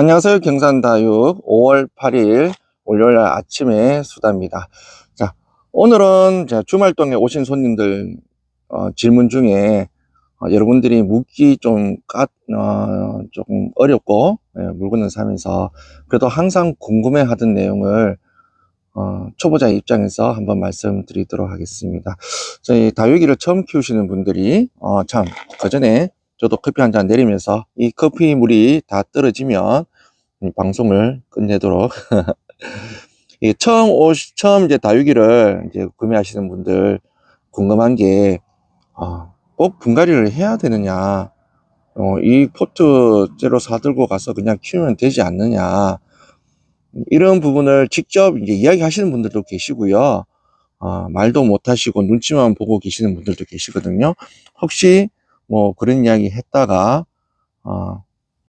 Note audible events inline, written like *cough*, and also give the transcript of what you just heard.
안녕하세요. 경산다육 5월 8일 월요일 아침에 수다입니다. 자, 오늘은 자, 주말동에 오신 손님들 어, 질문 중에 어, 여러분들이 묻기 좀 까, 어, 조금 어렵고 예, 물건을 사면서 그래도 항상 궁금해 하던 내용을 어, 초보자 입장에서 한번 말씀드리도록 하겠습니다. 저희 다육이를 처음 키우시는 분들이 어, 참 그전에 저도 커피 한 잔 내리면서 이 커피 물이 다 떨어지면 이 방송을 끝내도록 *laughs* 이 처음 오 처음 이제 다육이를 이제 구매하시는 분들 궁금한 게 어, 꼭 분갈이를 해야 되느냐 어, 이 포트째로 사들고 가서 그냥 키우면 되지 않느냐 이런 부분을 직접 이제 이야기하시는 분들도 계시고요. 어, 말도 못하시고 눈치만 보고 계시는 분들도 계시거든요. 혹시 뭐 그런 이야기 했다가 어,